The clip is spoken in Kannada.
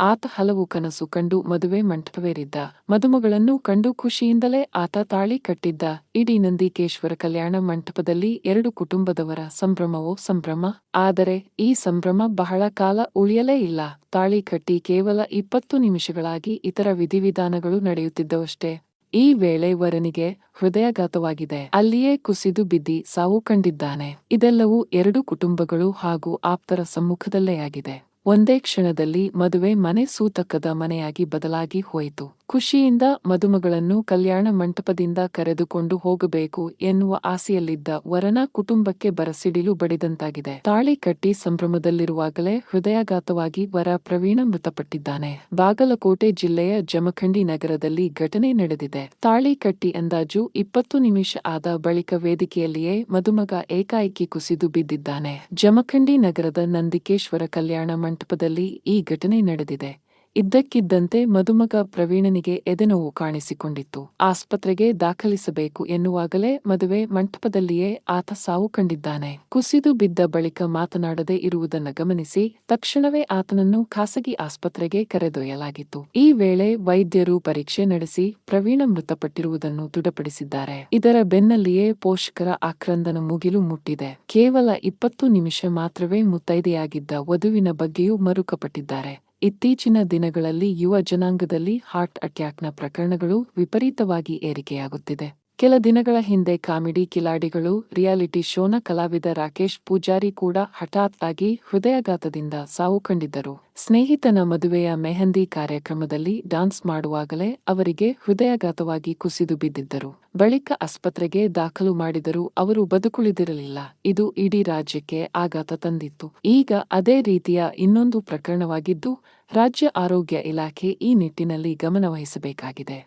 ಆತ ಹಲವು ಕನಸು ಕಂಡು ಮದುವೆ ಮಂಟಪವೇರಿದ್ದ. ಮದುಮಗಳನ್ನು ಕಂಡು ಖುಷಿಯಿಂದಲೇ ಆತ ತಾಳಿ ಕಟ್ಟಿದ್ದ. ಇಡೀ ನಂದಿಕೇಶ್ವರ ಕಲ್ಯಾಣ ಮಂಟಪದಲ್ಲಿ ಎರಡು ಕುಟುಂಬದವರ ಸಂಭ್ರಮವೋ ಸಂಭ್ರಮ? ಆದರೆ ಈ ಸಂಭ್ರಮ ಬಹಳ ಕಾಲ ಉಳಿಯಲೇ ಇಲ್ಲ. ತಾಳಿ ಕಟ್ಟಿ ಕೇವಲ ಇಪ್ಪತ್ತು ನಿಮಿಷಗಳಾಗಿ ಇತರ ವಿಧಿವಿಧಾನಗಳು ನಡೆಯುತ್ತಿದ್ದವಷ್ಟೇ. ಈ ವೇಳೆ ವರನಿಗೆ ಹೃದಯಾಘಾತವಾಗಿದೆ. ಅಲ್ಲಿಯೇ ಕುಸಿದು ಬಿದ್ದಿ ಸಾವು ಕಂಡಿದ್ದಾನೆ. ಇದೆಲ್ಲವೂ ಎರಡು ಕುಟುಂಬಗಳು ಹಾಗೂ ಆಪ್ತರ ಸಮ್ಮುಖದಲ್ಲೇ ಆಗಿದೆ. ಒಂದೇ ಕ್ಷಣದಲ್ಲಿ ಮದುವೆ ಮನೆ ಸೂತಕದ ಮನೆಯಾಗಿ ಬದಲಾಗಿ ಹೋಯಿತು. ಖುಷಿಯಿಂದ ಮದುಮಗಳನ್ನು ಕಲ್ಯಾಣ ಮಂಟಪದಿಂದ ಕರೆದುಕೊಂಡು ಹೋಗಬೇಕು ಎನ್ನುವ ಆಸೆಯಲ್ಲಿದ್ದ ವರನ ಕುಟುಂಬಕ್ಕೆ ಬರಸಿಡಿಲು ಬಡಿದಂತಾಗಿದೆ. ತಾಳಿ ಕಟ್ಟಿ ಸಂಭ್ರಮದಲ್ಲಿರುವಾಗಲೇ ಹೃದಯಾಘಾತವಾಗಿ ವರ ಪ್ರವೀಣ ಮೃತಪಟ್ಟಿದ್ದಾನೆ. ಬಾಗಲಕೋಟೆ ಜಿಲ್ಲೆಯ ಜಮಖಂಡಿ ನಗರದಲ್ಲಿ ಘಟನೆ ನಡೆದಿದೆ. ತಾಳಿ ಕಟ್ಟಿ ಅಂದಾಜು ಇಪ್ಪತ್ತು ನಿಮಿಷ ಆದ ಬಳಿಕ ವೇದಿಕೆಯಲ್ಲಿಯೇ ಮದುಮಗ ಏಕಾಏಕಿ ಕುಸಿದು ಬಿದ್ದಿದ್ದಾನೆ. ಜಮಖಂಡಿ ನಗರದ ನಂದಿಕೇಶ್ವರ ಕಲ್ಯಾಣ ಮಂಟಪದಲ್ಲಿ ಈ ಘಟನೆ ನಡೆದಿದೆ. ಇದ್ದಕ್ಕಿದ್ದಂತೆ ಮದುಮಗ ಪ್ರವೀಣನಿಗೆ ಎದೆನೋವು ಕಾಣಿಸಿಕೊಂಡಿತ್ತು. ಆಸ್ಪತ್ರೆಗೆ ದಾಖಲಿಸಬೇಕು ಎನ್ನುವಾಗಲೇ ಮದುವೆ ಮಂಟಪದಲ್ಲಿಯೇ ಆತ ಸಾವು ಕಂಡಿದ್ದಾನೆ. ಕುಸಿದು ಬಿದ್ದ ಬಳಿಕ ಮಾತನಾಡದೆ ಇರುವುದನ್ನು ಗಮನಿಸಿ ತಕ್ಷಣವೇ ಆತನನ್ನು ಖಾಸಗಿ ಆಸ್ಪತ್ರೆಗೆ ಕರೆದೊಯ್ಯಲಾಗಿತ್ತು. ಈ ವೇಳೆ ವೈದ್ಯರು ಪರೀಕ್ಷೆ ನಡೆಸಿ ಪ್ರವೀಣ ಮೃತಪಟ್ಟಿರುವುದನ್ನು ದೃಢಪಡಿಸಿದ್ದಾರೆ. ಇದರ ಬೆನ್ನಲ್ಲಿಯೇ ಪೋಷಕರ ಆಕ್ರಂದನ ಮುಗಿಲು ಮುಟ್ಟಿದೆ. ಕೇವಲ ಇಪ್ಪತ್ತು ನಿಮಿಷ ಮಾತ್ರವೇ ಮುತ್ತೈದೆಯಾಗಿದ್ದ ವಧುವಿನ ಬಗ್ಗೆಯೂ ಮರುಕಪಟ್ಟಿದ್ದಾರೆ ಇತ್ತೀಚಿನ ದಿನಗಳಲ್ಲಿ ಯುವ ಜನಾಂಗದಲ್ಲಿ ಹಾರ್ಟ್ ಅಟ್ಯಾಕ್ನ ಪ್ರಕರಣಗಳು ವಿಪರೀತವಾಗಿ ಏರಿಕೆಯಾಗುತ್ತಿದೆ. ಕೆಲ ದಿನಗಳ ಹಿಂದೆ ಕಾಮಿಡಿ ಕಿಲಾಡಿಗಳು ರಿಯಾಲಿಟಿ ಶೋನ ಕಲಾವಿದ ರಾಕೇಶ್ ಪೂಜಾರಿ ಕೂಡ ಹಠಾತ್ ಆಗಿ ಹೃದಯಾಘಾತದಿಂದ ಸಾವು ಕಂಡಿದ್ದರು. ಸ್ನೇಹಿತನ ಮದುವೆಯ ಮೆಹಂದಿ ಕಾರ್ಯಕ್ರಮದಲ್ಲಿ ಡಾನ್ಸ್ ಮಾಡುವಾಗಲೇ ಅವರಿಗೆ ಹೃದಯಾಘಾತವಾಗಿ ಕುಸಿದು ಬಿದ್ದಿದ್ದರು. ಬಳಿಕ ಆಸ್ಪತ್ರೆಗೆ ದಾಖಲು ಮಾಡಿದರೂ ಅವರು ಬದುಕುಳಿದಿರಲಿಲ್ಲ. ಇದು ಇಡೀ ರಾಜ್ಯಕ್ಕೆ ಆಘಾತ ತಂದಿತ್ತು. ಈಗ ಅದೇ ರೀತಿಯ ಇನ್ನೊಂದು ಪ್ರಕರಣವಾಗಿದ್ದು, ರಾಜ್ಯ ಆರೋಗ್ಯ ಇಲಾಖೆ ಈ ನಿಟ್ಟಿನಲ್ಲಿ ಗಮನವಹಿಸಬೇಕಾಗಿದೆ.